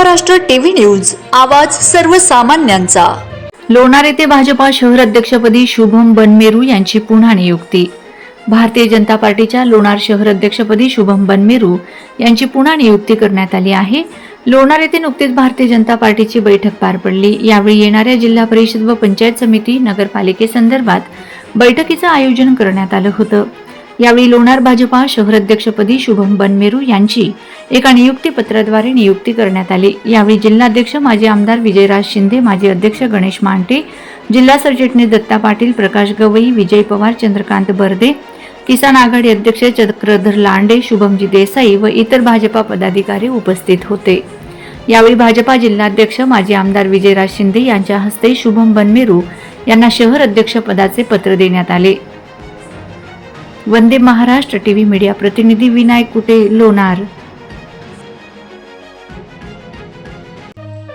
Maharashtra TV news आवाज सर्वसामान्यांचा. लोणार येथे भाजपा शहर अध्यक्षपदी शुभम बनमेरू यांची पुन्हा नियुक्ती. भारतीय जनता पार्टीच्या लोणार शहर अध्यक्षपदी शुभम बनमेरू यांची पुन्हा नियुक्ती करण्यात आली आहे. लोणार येथे नुकतीच भारतीय जनता पार्टीची बैठक पार पडली. यावेळी येणाऱ्या जिल्हा परिषद व पंचायत समिती नगरपालिकेसंदर्भात बैठकीचं आयोजन करण्यात आलं होतं. यावेळी लोणार भाजपा शहर अध्यक्षपदी शुभम बनमेरू यांची एका नियुक्तीपत्राद्वारे नियुक्ती करण्यात आली. यावेळी जिल्हाध्यक्ष माजी आमदार विजयराज शिंदे माजी अध्यक्ष गणेश मांटे जिल्हा सरचिटणीस दत्ता पाटील प्रकाश गवई विजय पवार चंद्रकांत बर्दे किसान आघाडी अध्यक्ष चक्रधर लांडे शुभमजी देसाई व इतर भाजपा पदाधिकारी उपस्थित होते. यावेळी भाजपा जिल्हाध्यक्ष माजी आमदार विजयराज शिंदे यांच्या हस्ते शुभम बनमेरू यांना शहर अध्यक्ष पदाचे पत्र देण्यात आले. वंदे महाराष्ट्र टीव्ही मीडिया प्रतिनिधी विनायक कुटे लोणार.